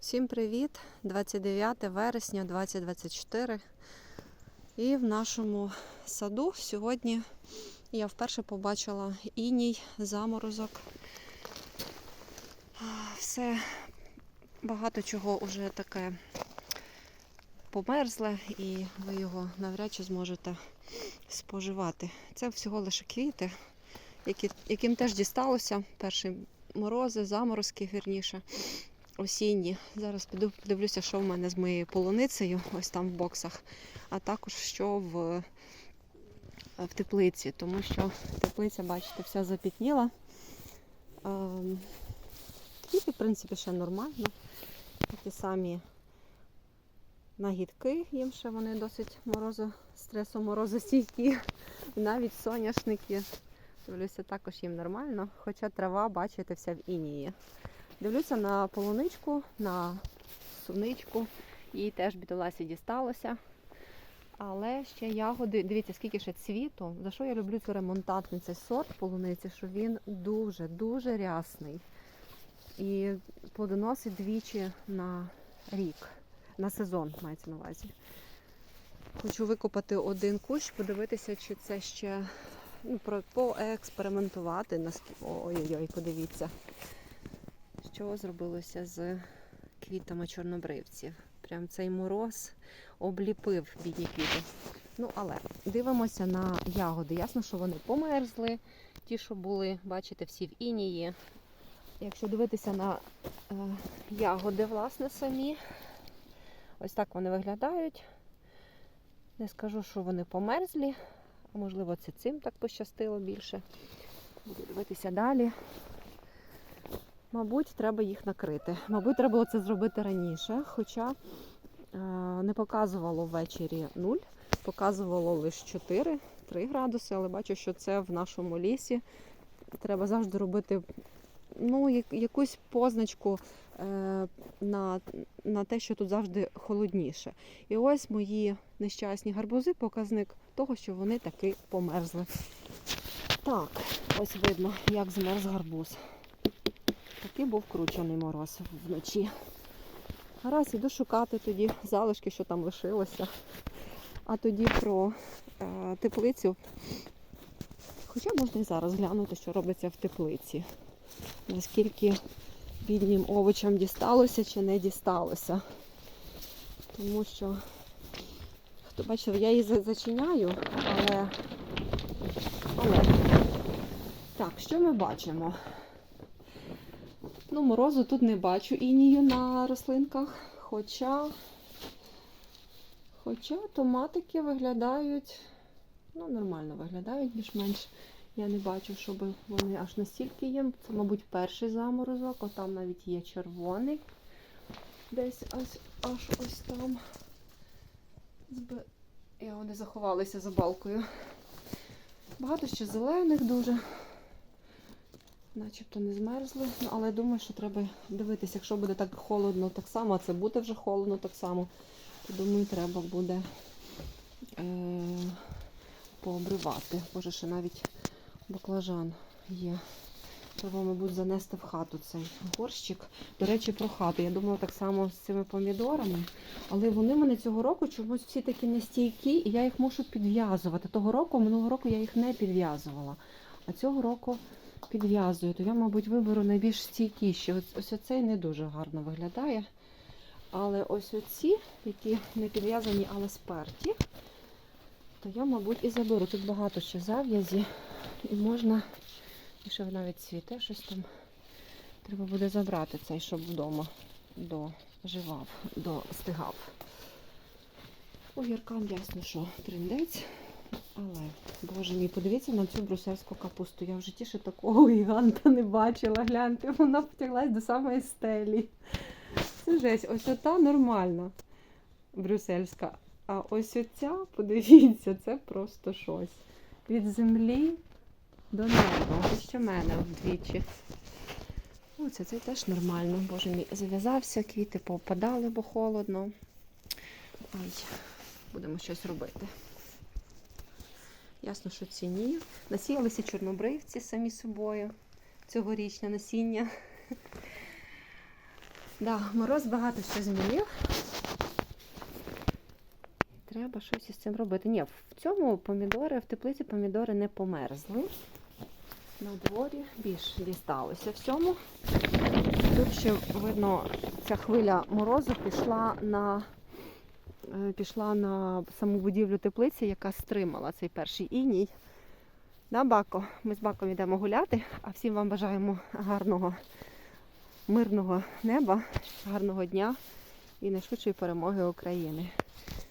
Всім привіт! 29 вересня 2024. І в нашому саду сьогодні я вперше побачила іній, заморозок. Все багато чого вже таке померзле, і ви його навряд чи зможете споживати. Це всього лише квіти, які, яким теж дісталося перші морози, заморозки, вірніше осінні. Зараз піду подивлюся, що в мене з моєю полуницею, ось там в боксах, а також що в, в теплиці, тому що теплиця, бачите, вся запітніла. Ем, Квіти, в принципі, ще нормально. Такі самі нагідки, їм ще вони досить морозо, стресу морозостійкі. І навіть соняшники. Дивлюся, також їм нормально, хоча трава, бачите, вся в інії. Дивлюся на полуничку, на суничку. Їй теж бідоласі дісталося. Але ще ягоди, дивіться, скільки ще цвіту. За що я люблю цю ремонтантний цей сорт полуниці, що він дуже-дуже рясний. І плодоносить двічі на рік, на сезон мається на увазі. Хочу викопати один кущ, подивитися, чи це ще ну, поекспериментувати. Ой-ой-ой, подивіться що зробилося з квітами чорнобривців. Прям цей мороз обліпив бідні квіти. Ну, але дивимося на ягоди. Ясно, що вони померзли, ті, що були, бачите, всі в інії. Якщо дивитися на е, ягоди, власне, самі, ось так вони виглядають. Не скажу, що вони померзлі, а можливо, це цим так пощастило більше. Буду дивитися далі. Мабуть, треба їх накрити. Мабуть, треба було це зробити раніше, хоча е, не показувало ввечері 0, показувало лише 4-3 градуси, але бачу, що це в нашому лісі. Треба завжди робити ну, якусь позначку е, на, на те, що тут завжди холодніше. І ось мої нещасні гарбузи показник того, що вони таки померзли. Так, ось видно, як змерз гарбуз. Такий був кручений мороз вночі. Гаразд, іду шукати тоді залишки, що там лишилося. А тоді про е, теплицю. Хоча можна і зараз глянути, що робиться в теплиці. Наскільки біднім овочам дісталося чи не дісталося. Тому що, хто бачив, я її зачиняю, але. але. Так, що ми бачимо? Ну, морозу тут не бачу інію на рослинках, хоча, хоча томатики виглядають, ну, нормально виглядають більш-менш. Я не бачу, щоб вони аж настільки є. Це, мабуть, перший заморозок, а там навіть є червоний. Десь ось аж ось там. Я вони заховалися за балкою. Багато ще зелених дуже. Начебто не змерзли, ну, але я думаю, що треба дивитися, якщо буде так холодно так само, а це буде вже холодно так само, то думаю, треба буде е- пообривати. Боже, ще навіть баклажан є. Треба, мабуть, занести в хату цей горщик. До речі, про хату. Я думала так само з цими помідорами, але вони мене цього року чомусь всі такі нестійкі, і я їх мушу підв'язувати. Того року, минулого року я їх не підв'язувала. А цього року підв'язую, то я, мабуть, виберу найбільш стійкіші. Ось, ось оцей не дуже гарно виглядає. Але ось оці, які не підв'язані, але сперті, то я, мабуть, і заберу. Тут багато ще зав'язі. І можна, і ще навіть цвіте щось там. Треба буде забрати цей, щоб вдома доживав, достигав. Огіркам ясно, що триндець. Але, боже мій, подивіться на цю брусельську капусту. Я в житті ще такого гіганта не бачила. Гляньте, вона втяглась до самої стелі. Це жесть. Ось ота нормальна брюссельська. А ось оця, подивіться, це просто щось. Від землі до неба. Ще мене вдвічі. Оце це теж нормально. Боже мій, зав'язався, квіти повпадали, бо холодно. Ай, будемо щось робити. Ясно, що ці ні. Насіялися чорнобривці самі собою. Цьогорічне насіння. Да, мороз багато що змінив. Треба щось із цим робити. Ні, в цьому помідори, в теплиці помідори не померзли. На дворі більш дісталося всьому. Тут ще видно, ця хвиля морозу пішла на, пішла на саму будівлю теплиці, яка стримала цей перший іній. На Бако? Ми з Баком йдемо гуляти, а всім вам бажаємо гарного, мирного неба, гарного дня і найшвидшої перемоги України.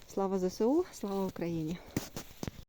Слава ЗСУ, слава Україні!